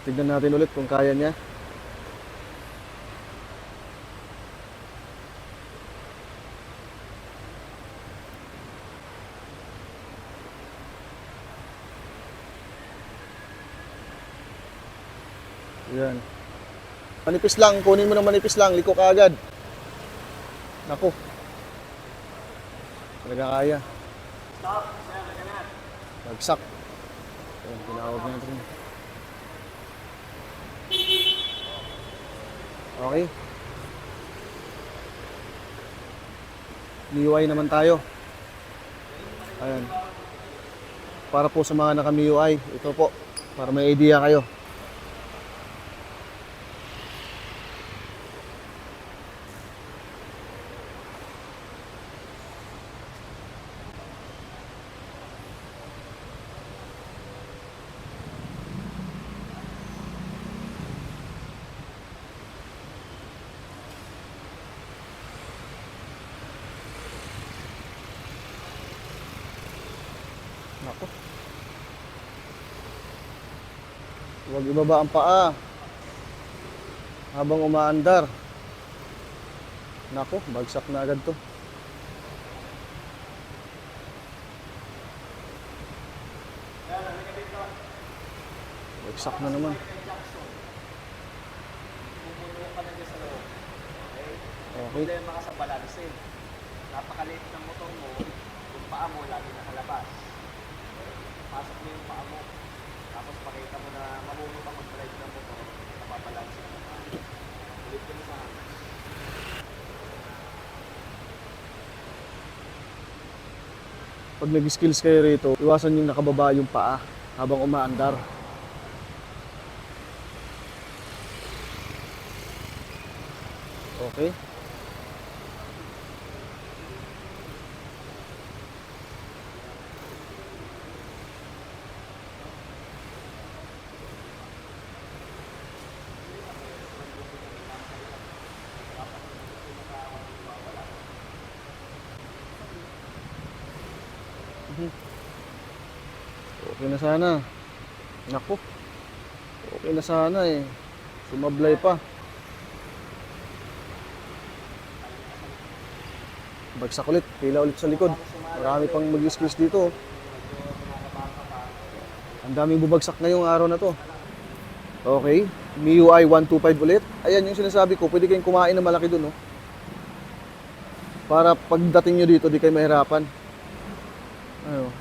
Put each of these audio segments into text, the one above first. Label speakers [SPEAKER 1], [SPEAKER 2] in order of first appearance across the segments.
[SPEAKER 1] Tignan natin ulit kung kaya niya. Yan. Manipis lang, kunin mo ng manipis lang, liko ka agad. Naku. Talaga kaya. Bagsak. Ayan, tinawag natin. Okay. MIUI naman tayo. Ayan. Para po sa mga naka-MIUI, ito po. Para may idea kayo. Nako. Huwag ibaba ang paa. Habang umaandar. Nako, bagsak na agad to. Bagsak na naman. Okay.
[SPEAKER 2] Problema ka sa balansin. Napakaliit ng motor mo, yung paa mo lagi nakalabas. Pasok mo yung paa mo. Tapos pakita mo na marunong ka mag-drive ng motor, napabalansin ka na. Ulit ka na sa akin.
[SPEAKER 1] Pag nag-skills kayo rito, iwasan yung nakababa yung paa habang umaandar. Okay. Okay na sana. Naku. Okay na sana eh. Sumablay pa. Bagsak ulit. Pila ulit sa likod. Marami pang mag-squeeze dito. Ang daming bubagsak ngayong araw na to. Okay. MIUI 125 ulit. Ayan yung sinasabi ko. Pwede kayong kumain ng malaki dun. Oh. Para pagdating nyo dito, di kayo mahirapan. Ano.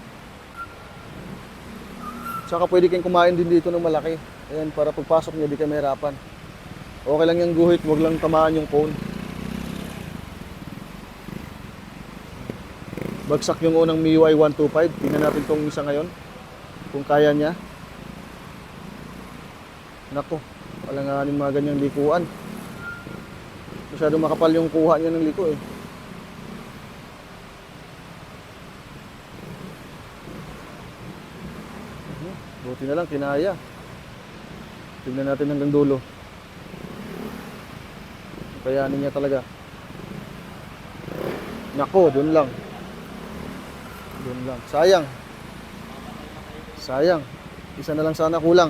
[SPEAKER 1] Tsaka pwede kayong kumain din dito ng malaki. Ayan, para pagpasok nyo, di kayo mahirapan. Okay lang yung guhit, wag lang tamaan yung phone. Bagsak yung unang MIUI 125. Tingnan natin tong isa ngayon. Kung kaya niya. Nako, wala nga mga ganyang likuan. Masyado makapal yung kuha niya ng liko eh. Buti na lang, kinaya. Tignan natin hanggang dulo. Kayanin niya talaga. Nako, dun lang. Dun lang. Sayang. Sayang. Isa na lang sana kulang.